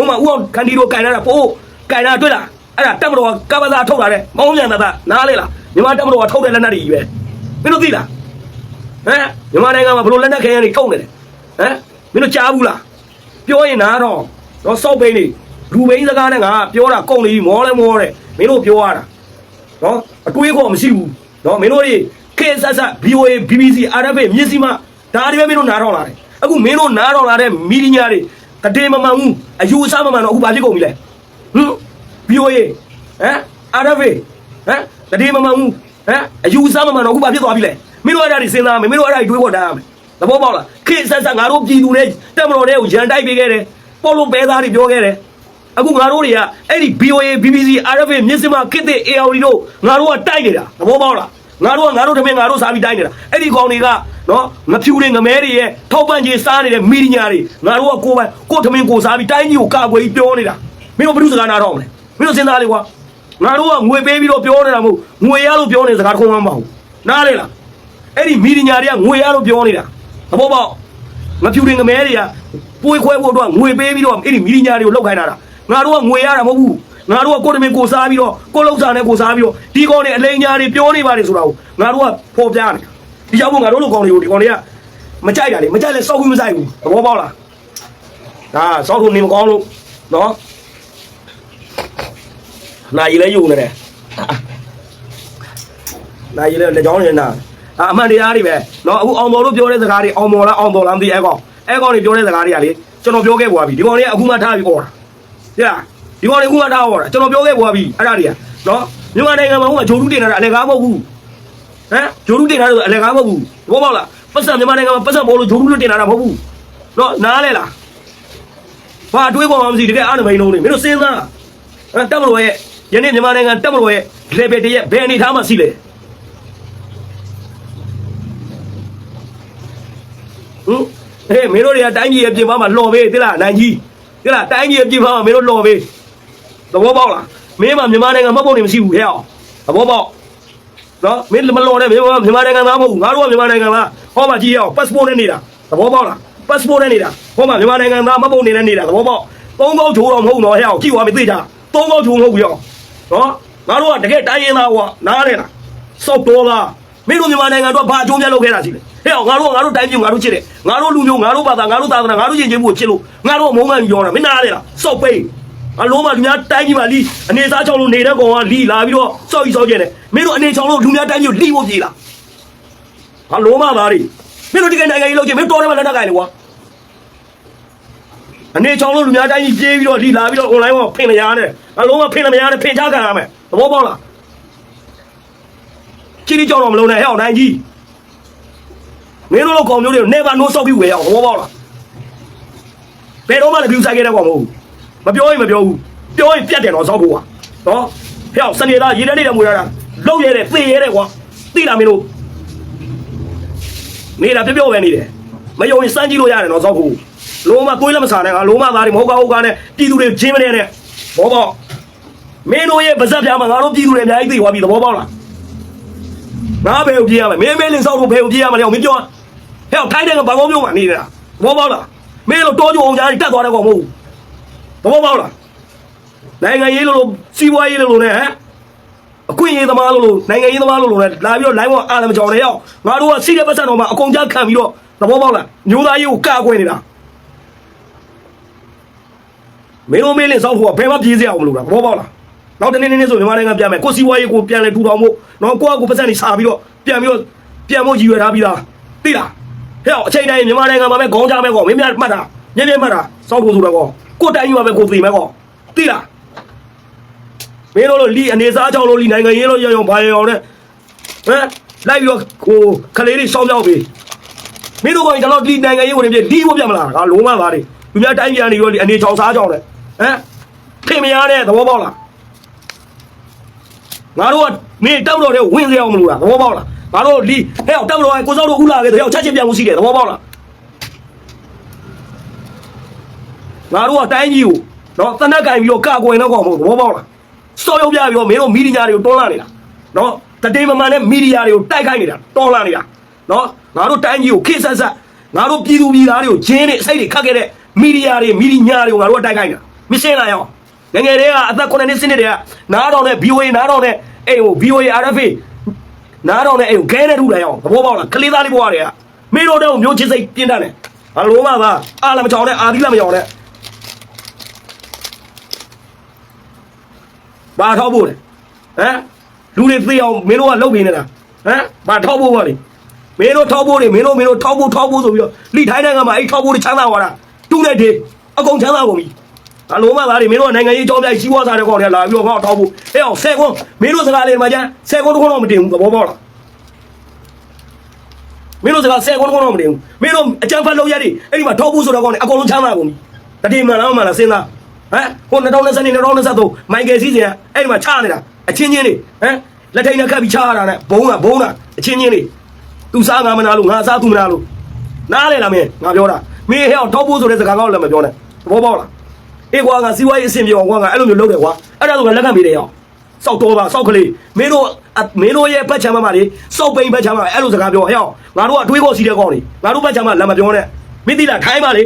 ဥမာဥအောင်ခန်ဒီတို့ကင်လာတာပို့ကင်လာတွေ့လားအဲ့ဒါတက်မလို့ကပ္ပစာထုတ်လာတဲ့မောင်းမြန်တာနားလေလားမြန်မာတက်မလို့ထုတ်တဲ့လက်နက်တွေကြီးပဲမင်းတို့သိလားဟမ်မြန်မာနိုင်ငံမှာဘလို့လက်နက်ခဲရနေထုတ်နေတယ် ဟမ်မင်းတို့ကြားဘူးလားပြောရင်နားတော့တော့စောက်ပိန်းနေလူဘိန်းစကားနဲ့ငါပြောတာကုန်နေပြီမောလဲမောတယ်မင်းတို့ပြောရတာနော်အတွေးခေါ်မရှိဘူးနော်မင်းတို့တွေခေတ်ဆက်ဆက် VOA BBC RFA မြစ်စီမဒါတွေပဲမင်းတို့နားထောင်လာတယ်အခုမင်းတို့နားထောင်လာတဲ့မီဒီယာတွေတတေမမှန်ဘူးအယူအဆမမှန်တော့အခုဘာဖြစ်ကုန်ပြီလဲဟမ် VOA ဟမ် RFA ဟမ်တတေမမှန်ဘူးဟမ်အယူအဆမမှန်တော့အခုဘာဖြစ်သွားပြီလဲမင်းတို့အဲ့ဒါတွေစဉ်းစားမယ်မင်းတို့အဲ့ဒါတွေတွေးခေါ်တာရမယ် သဘောပေါက်လားခေတ်ဆက်ဆက်ငါတို့ပြည်သူတွေတက်မတော်တွေကိုရန်တိုက်ပေးခဲ့တယ်ပေါ်လို့ပဲသားတွေပြောခဲ့တယ်အခုငါတို့တွေကအဲ့ဒီ BOA BBC RFA မြစ်စမခေတ်တဲ့ AR တို့ငါတို့ကတိုက်နေတာသဘောပေါက်လားငါတို့ကငါတို့တမင်ငါတို့စားပြီးတိုက်နေတာအဲ့ဒီကောင်တွေကနော်ငဖြူတွေငမဲတွေရဲ့ထောက်ပံ့ကြီးစားနေတဲ့မီဒီယာတွေငါတို့ကကိုယ်ပိုင်ကိုယ်တမင်ကိုယ်စားပြီးတိုင်းကြီးကိုကာကွယ်ပြီးပြောနေတာမင်းတို့ဘယ်သူစကားနားတော့မလဲမင်းတို့စဉ်းစားလေကွာငါတို့ကငွေပေးပြီးတော့ပြောနေတာမဟုတ်ငွေရလို့ပြောနေတဲ့စကားတစ်ခုမှမဟုတ်နားလေလားအဲ့ဒီမီဒီယာတွေကငွေရလို့ပြောနေတာ သဘောပေါက်ငဖြူတွေငမဲတွေကပွေးခွဲဖို့အတွက်ငွေပေးပြီးတော့အဲ့ဒီမီဒီညာတွေကိုလောက်ခိုင်းတာငါတို့ကငွေရတာမဟုတ်ဘူးငါတို့ကကိုယ်တမင်ကိုစားပြီးတော့ကိုလောက်စားနဲ့ကိုစားပြီးတော့ဒီကောင်တွေအလိန်ညာတွေပြောနေပါတယ်ဆိုတာကိုငါတို့ကဖော်ပြတယ်ဒီကြောင့်မို့ငါတို့လိုကောင်တွေကိုဒီကောင်တွေကမကြိုက်တာလေမကြိုက်လဲစောက်ပြီးမဆိုင်ဘူးသဘောပေါက်လားဒါစောက်လို့နေမကောင်းလို့နော်နိုင်လဲယူနေတယ်နိုင်လဲလက်ကြောင်းနေတာ ဒါအမှန်တရားတွေပဲနော်အခုအောင်မော်တို့ပြောတဲ့စကားတွေအောင်မော်လားအောင်မော်လားမသိအဲကောင်အဲကောင်တွေပြောတဲ့စကားတွေကလေကျွန်တော်ပြောခဲ့ပွားပြီဒီကောင်တွေကအခုမှထားပြီးပေါ်တာဟဲ့လားဒီကောင်တွေအခုမှထားပေါ်တာကျွန်တော်ပြောခဲ့ပွားပြီအဲ့ဒါတွေကနော်မြန်မာနိုင်ငံမှာဟိုကဂျိုးတူးတင်တာအလကားမဟုတ်ဘူးဟမ်ဂျိုးတူးတင်တာဆိုအလကားမဟုတ်ဘူးဘောပေါက်လားပတ်စံမြန်မာနိုင်ငံမှာပတ်စံပေါ်လို့ဂျိုးတူးလို့တင်တာမဟုတ်ဘူးနော်နားလဲလားဘာအတွေးပေါ်မှာမရှိတကယ်အားနမိန်လုံးနေမင်းတို့စဉ်းစားအဲ့တက်မလို့ရဲ့ယနေ့မြန်မာနိုင်ငံတက်မလို့ရဲ့ level တည်းရဲ့ဘယ်အနေထားမှာရှိလဲ ဟင်ဟေးမင်းတို့တွေကတိုင်းပြည်ရဲ့ပြင်ပမှာလှော်ပေးတိလားနိုင်ကြီးတိလားတိုင်းပြည်ရဲ့ပြင်ပမှာမင်းတို့လှော်ပေးသဘောပေါက်လားမင်းမမြန်မာနိုင်ငံမဟုတ်နေမရှိဘူးဟဲ့အောင်သဘောပေါက်နော်မင်းမလှော်နဲ့မင်းမြန်မာနိုင်ငံသားမဟုတ်ဘူးငါတို့ကမြန်မာနိုင်ငံသားဟောမှာကြည့်ရအောင် passport နဲ့နေတာသဘောပေါက်လား passport နဲ့နေတာဟောမှာမြန်မာနိုင်ငံသားမဟုတ်နေနဲ့နေတာသဘောပေါက်သုံးကောက်ချိုးတော့မဟုတ်တော့ဟဲ့အောင်ကြည့်သွားပြီသိကြသုံးကောက်ချိုးမဟုတ်ဘူးဟဲ့အောင်နော်ငါတို့ကတကယ်တိုင်းရင်းသားကွာနားတယ်လားစောက်တော်လား မင်းတို့မြန်မာနိုင်ငံတော့ဘာအကျိုးများလုပ်ခဲ့တာရှိလဲဟဲ့အောင်ငါတို့ကငါတို့တိုင်းပြည်ငါတို့ချစ်တယ်ငါတို့လူမျိုးငါတို့ဘာသာငါတို့သာသနာငါတို့ယဉ်ကျေးမှုကိုချစ်လို့ငါတို့ကမုန်းမှန်ပြောတာမင်းနားတယ်လားစောက်ပိတ်အလုံးမလူများတိုင်းပြည်မှာလီအနေစားချောင်းလို့နေတဲ့ကောင်ကလီလာပြီးတော့စောက်ကြီးစောက်ကျင်တယ်မင်းတို့အနေချောင်းလို့လူများတိုင်းပြည်ကိုလီဖို့ပြေးလားဟာလုံးမသားတွေမင်းတို့ဒီကနိုင်ငံကြီးလုပ်ချင်မင်းတော်တယ်မလက်နက်ကိုင်လေကွာအနေချောင်းလို့လူများတိုင်းကြီးပြေးပြီးတော့လီလာပြီးတော့ online မှာဖင်လျားတယ်အလုံးမဖင်လျားတယ်ဖင်ချခံရမယ်သဘောပေါက်လား ချင်းကြီးကြောက်တော့မလုံးနဲ့ဟဲ့အောင်နိုင်ကြီးမင်းတို့လိုကောင်မျိုးတွေကို never no ဆောက်ပြီးဝယ်အောင်ဟောပေါ့လားဘယ်တော့မှလည်း view ဆိုင်ခဲ့တဲ့ကောင်မဟုတ်ဘူးမပြောရင်မပြောဘူးပြောရင်ပြတ်တယ်တော့ဆောက်ဖို့ကွာနော်ဖျောက်စနေသားရေထဲနေတဲ့မွေရတာလောက်ရဲတယ်သေရဲတယ်ကွာသိလားမင်းတို့နေတာပြပြော့ပဲနေတယ်မယုံရင်စမ်းကြည့်လို့ရတယ်နော်ဆောက်ဖို့လုံးမသွေးလည်းမစားနဲ့ငါလုံးမသားတွေမဟုတ်ကဟုတ်ကနဲ့ပြည်သူတွေချင်းမနေနဲ့ဘောပေါ့မင်းတို့ရဲ့ဗဇက်ပြားမှာငါတို့ပြည်သူတွေအများကြီးသိသွားပြီသဘောပေါက်လား ငါဘယ်ကိုပြေးရမလဲမင်းမင်းလင်းဆောက်ဖို့ဘယ်ကိုပြေးရမလဲအောင်မင်းပြောဟဲ့ထိုင်းတဲ့ကဘာကောင်းမျိုးမှနေနေတာဘောပေါက်လားမင်းတို့တောကြုံအောင်ကြားတက်သွားတဲ့ကောင်မဟုတ်ဘူးဘောပေါက်လားနိုင်ငံရေးလို့လို့စီးပွားရေးလို့လို့ ਨੇ ဟမ်အခွင့်အရေးသမားလို့လို့နိုင်ငံရေးသမားလို့လို့ ਨੇ လာပြီးတော့ line ပေါ်အားလည်းမကြောင်နဲ့ရောက်ငါတို့ကစီးတဲ့ပတ်စံတော်မှာအကုန်ကြားခံပြီးတော့သဘောပေါက်လားမျိုးသားရေးကိုကာကွယ်နေတာမင်းတို့မင်းလင်းစောက်ဖို့ကဘယ်မှပြေးစရာမလိုတာသဘောပေါက်လား နောက်တနေ့နေ့ဆိုမြန်မာနိုင်ငံပြန်မယ်ကိုစီးပွားရေးကိုပြန်လဲထူထောင်ဖို့နော်ကိုကကိုပတ်စံနေစာပြီးတော့ပြန်ပြီးတော့ပြန်ဖို့ရည်ရွယ်ထားပြီးသားသိလားဟဲ့အချိန်တိုင်းမြန်မာနိုင်ငံမှာပဲခေါင်းချမဲကောမင်းများမှတ်တာညနေမှတ်တာစောက်ဖို့ဆိုတော့ကောကိုတိုင်ကြီးမှာပဲကိုသိမဲကောသိလားမင်းတို့လီအနေစားကြောင့်လို့လီနိုင်ငံရေးလို့ရောင်ရောင်ဘာရောင်နဲ့ဟမ်လိုက်ပြီးတော့ဟိုခလေးတွေရှောင်းပြောက်ပြီးမင်းတို့ကကျွန်တော်လီနိုင်ငံရေးဝင်ပြလီဖို့ပြမလားငါလုံးဝပါလေသူများတိုင်းပြန်နေရောလီအနေချောင်စားကြောင့်လေဟမ်ခင်မရတဲ့သဘောပေါက်လား ငါတို့ကမင်းတောက်တော့တဲ့ဝင်စရာမလိုလားသဘောပေါက်လားငါတို့လီဟဲ့တောက်တော့ကိုစောက်တို့ဥလာခဲ့တဲ့ဟဲ့ချက်ချင်းပြန်မှုရှိတယ်သဘောပေါက်လားငါတို့ကတိုင်းကြီးကိုနော်တနက်ကင်ပြီးတော့ကကွယ်တော့ကောင်းမဟုတ်သဘောပေါက်လားစော်ရုပ်ပြပြီးတော့မင်းတို့မီဒီယာတွေကိုတွန်းလာနေတာနော်တတိမမှန်တဲ့မီဒီယာတွေကိုတိုက်ခိုက်နေတာတွန်းလာနေတာနော်ငါတို့တိုင်းကြီးကိုခေတ်ဆက်ဆက်ငါတို့ပြည်သူပြည်သားတွေကိုဂျင်းတွေအစိတ်တွေခတ်ခဲ့တဲ့မီဒီယာတွေမီဒီညာတွေကိုငါတို့ကတိုက်ခိုက်နေတာမရှင်းလာရောင ယ်ငယ်တည်းကအသက်9နှစ်10နှစ်တည်းကနားတော်နဲ့ BOA နားတော်နဲ့အိမ်ကို BOA RFA နားတော်နဲ့အိမ်ကိုခဲနဲ့ထုလိုက်အောင်သဘောပေါက်လားကလေးသားလေးဘွားတွေကမင်းတို့တော့မျိုးချစ်စိတ်ပြင်းတတ်တယ်ဟာလုံးမပါအာလမချောင်းနဲ့အာသီလာမချောင်းနဲ့ဘာထောက်ဖို့လဲဟမ်လူတွေသိအောင်မင်းတို့ကလုပ်နေနေတာဟမ်ဘာထောက်ဖို့ပါလဲမင်းတို့ထောက်ဖို့တွေမင်းတို့မင်းတို့ထောက်ဖို့ထောက်ဖို့ဆိုပြီးတော့လိထိုင်းနိုင်ငံမှာအဲ့ထောက်ဖို့တွေချမ်းသာသွားတာတူးတဲ့တေအကုန်ချမ်းသာကုန်ပြီ အလုံးမသားတွေမင်းတို့ကနိုင်ငံရေးကြောင်းပြရှိဝါစားတဲ့ကောင်တွေလာပြီးတော့ငါ့ကိုထောက်ဖို့အဲ့အောင်ဆယ်ကွန်းမင်းတို့စကားလေးမှာကျန်ဆယ်ကွန်းတစ်ခွန်းတော့မတင်ဘူးသဘောပေါက်လားမင်းတို့စကားဆယ်ကွန်းတစ်ခွန်းတော့မတင်ဘူးမင်းတို့အကြမ်းဖက်လုပ်ရတယ်အဲ့ဒီမှာထောက်ဖို့ဆိုတော့ကောင်တွေအကုန်လုံးချမ်းသာကုန်ပြီတတိမှန်လားမှန်လားစဉ်းစားဟမ်ဟို2020 2023မိုင်ကယ်စီးစင်အဲ့ဒီမှာချနေတာအချင်းချင်းတွေဟမ်လက်ထိန်နဲ့ခတ်ပြီးချရတာနဲ့ဘုံကဘုံကအချင်းချင်းတွေသူစားငါမနာလို့ငါစားသူမနာလို့နားလေလားမင်းငါပြောတာမင်းဟဲ့ထောက်ဖို့ဆိုတဲ့စကားကောက်လည်းမပြောနဲ့သဘောပေါက်လား အေးကွာငါစီဝါရေးအဆင်ပြေအောင်ကွာငါအဲ့လိုမျိုးလုပ်တယ်ကွာအဲ့ဒါဆိုငါလက်ခံပေးတယ်ရောစောက်တော်ပါစောက်ကလေးမင်းတို့မင်းတို့ရဲ့ဘက်ချမ်းမမှာလေစောက်ပိန်ဘက်ချမ်းမအဲ့လိုစကားပြောဟဲ့ငါတို့ကအတွေးခေါ်စီတဲ့ကောင်းလေငါတို့ဘက်ချမ်းမလည်းမပြောနဲ့မင်းသိလားထိုင်းပါလေ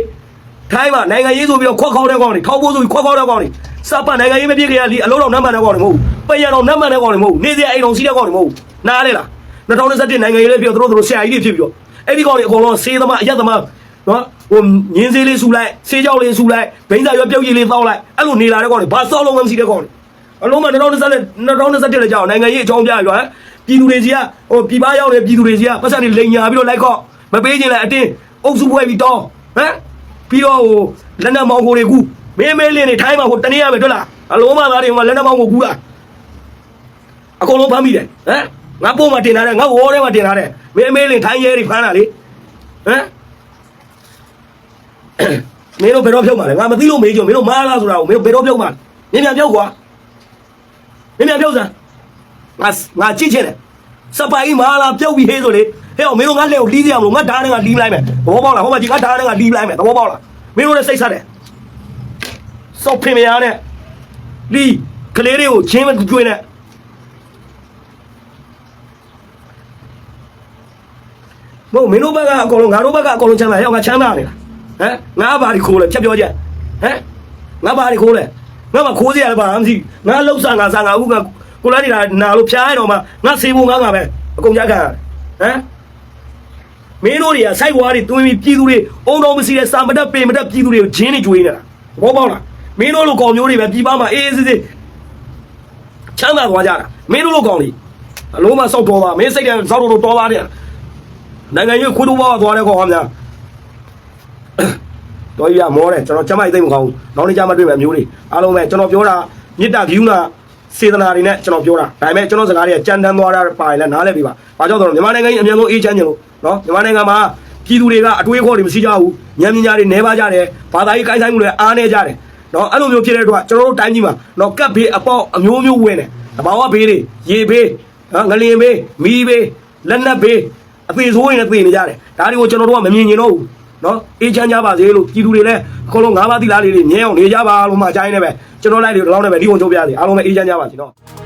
ထိုင်းမှာနိုင်ငံရေးဆိုပြီးတော့ခွက်ခေါက်တဲ့ကောင်တွေထောက်ဖို့ဆိုပြီးခွက်ခေါက်တဲ့ကောင်တွေစပတ်နိုင်ငံရေးမပြည့်ကြရလीအလုံးတော်နတ်မှန်တဲ့ကောင်တွေမဟုတ်ဘူးပယံတော်နတ်မှန်တဲ့ကောင်တွေမဟုတ်ဘူးနေစရာအိမ်တော်စီးတဲ့ကောင်တွေမဟုတ်ဘူးနားလေလား2021နိုင်ငံရေးလေးပြောသူတို့တို့ဆရာကြီးတွေဖြစ်ပြီးတော့အဲ့ဒီကောင်တွေအကုန်လုံးစေးသမားအရက်သမားနော် ဟိုငင်းစေးလေးဆူလိုက်စေးကြောက်လေးဆူလိုက်ဘိန်းစာရွက်ပြုတ်ရည်လေးတောက်လိုက်အဲ့လိုနေလာတဲ့ကောင်တွေဘာစောက်လုံးမရှိတဲ့ကောင်တွေအလုံးမ2020 2021လည်းကြောက်နိုင်ငံရေးအကြောင်းပြပြီးတော့ပြည်သူတွေစီကဟိုပြည်ပရောက်တဲ့ပြည်သူတွေစီကပတ်စံတွေလိန်ညာပြီးတော့လိုက်ခေါ့မပေးခြင်းလည်းအတင်းအုပ်စုပွဲပြီးတောင်းဟမ်ပြီးတော့ဟိုလက်နက်မောင်းကိုတွေကူမင်းမဲလင်းနေထိုင်းမှာဟိုတနေ့ရပဲတွေ့လားအလုံးမသားတွေဟိုလက်နက်မောင်းကိုကူတာအကုန်လုံးဖမ်းမိတယ်ဟမ်ငါပို့မှာတင်ထားတယ်ငါဝေါ်ထဲမှာတင်ထားတယ်မင်းမဲလင်းထိုင်းရဲတွေဖမ်းတာလေဟမ် မင်းတို့ဘယ်တော့ဖြုတ်မှာလဲငါမသိလို့မေးကြမင်းတို့မားလားဆိုတာကိုမင်းတို့ဘယ်တော့ဖြုတ်မှာလဲမင်းပြန်ဖြုတ်ကွာမင်းပြန်ဖြုတ်စမ်းငါငါကြည့်ချင်တယ်စပိုင်မားလားဖြုတ်ပြီးဟေးဆိုလေဟဲ့မင်းတို့ငါလက်ကိုလီးစရာမလိုငါဓာတ်နဲ့ငါလီးလိုက်မယ်သဘောပေါက်လားဟောမကြီးငါဓာတ်နဲ့ငါလီးလိုက်မယ်သဘောပေါက်လားမင်းတို့လည်းစိတ်ဆက်တယ်စောက်ဖင်မရနဲ့လီးကလေးတွေကိုချင်းမကျွေးနဲ့မဟုတ်မင်းတို့ဘက်ကအကုန်လုံးငါတို့ဘက်ကအကုန်လုံးချမ်းသာဟဲ့ငါချမ်းသာနေတာ ဟမ်ငါဘာဒီခိုးလဲဖြတ်ပြောချက်ဟမ်ငါဘာဒီခိုးလဲငါမခိုးစရာလည်းဘာမှမရှိငါလှုပ်စားငါစားငါဥငါကိုလာနေတာနာလို့ဖျားရတော့မှငါစေဖို့ငါငါပဲအကုန်ကြခံဟမ်မင်းတို့တွေကစိုက်ဝါးတွေတွင်းပြီးပြည်သူတွေအုံတော်မရှိတဲ့စာမတက်ပေမတက်ပြည်သူတွေကိုဂျင်းနေကျွေးနေတာဘောပေါက်လားမင်းတို့လိုကောင်မျိုးတွေပဲပြည်ပမှာအေးအေးဆေးဆေးချမ်းသာသွားကြတာမင်းတို့လိုကောင်တွေအလုံးမစောက်တော်ပါမင်းစိတ်ထဲစောက်တော်တော်ပါတဲ့နိုင်ငံရေးခွေးတို့ဘွားသွားတဲ့ကောင်ဟာများ တော်ကြီးကမောတယ်ကျွန်တော်ကျမကြီးသိမ့်မကောင်းဘူးနောက်နေ့ကျမတွေ့မယ်မျိုးတွေအားလုံးပဲကျွန်တော်ပြောတာမေတ္တာဂိယူနာစေတနာတွေနဲ့ကျွန်တော်ပြောတာဒါပေမဲ့ကျွန်တော်စကားတွေကကြမ်းတမ်းသွားတာပါရင်လည်းနားလည်ပြီပါ။ဘာကြောင့်လဲဆိုတော့မြန်မာနိုင်ငံကြီးအများဆုံးအေးချမ်းကြလို့နော်မြန်မာနိုင်ငံမှာပြည်သူတွေကအတွေးခေါ်တွေမရှိကြဘူး။ညံမြညာတွေနေပါကြတယ်။ဘာသာရေးကိုင်းဆိုင်မှုတွေအားနေကြတယ်။နော်အဲ့လိုမျိုးဖြစ်တဲ့အတွက်ကျွန်တော်တို့တိုင်းကြီးမှာနော်ကပ်ဘေးအပေါက်အမျိုးမျိုးဝင်တယ်။တဘာဝဘေးတွေရေဘေးနော်ငလျင်ဘေးမီးဘေးလက်နက်ဘေးအသေးဆိုးရင်လည်းသေနေကြတယ်။ဒါတွေကိုကျွန်တော်တို့ကမမြင်ကျင်တော့ဘူး။ နော်အေးချမ်းကြပါစေလို့ပြည်သူတွေလည်းအကုန်လုံးငါးပါးသီလားလေးတွေမြဲအောင်နေကြပါလို့မှအကြိုင်းနဲ့ပဲကျွန်တော်လိုက်တွေတော့လောက်နဲ့ပဲဒီဝန်ချုပ်ပြရစီအားလုံးပဲအေးချမ်းကြပါစေနော်။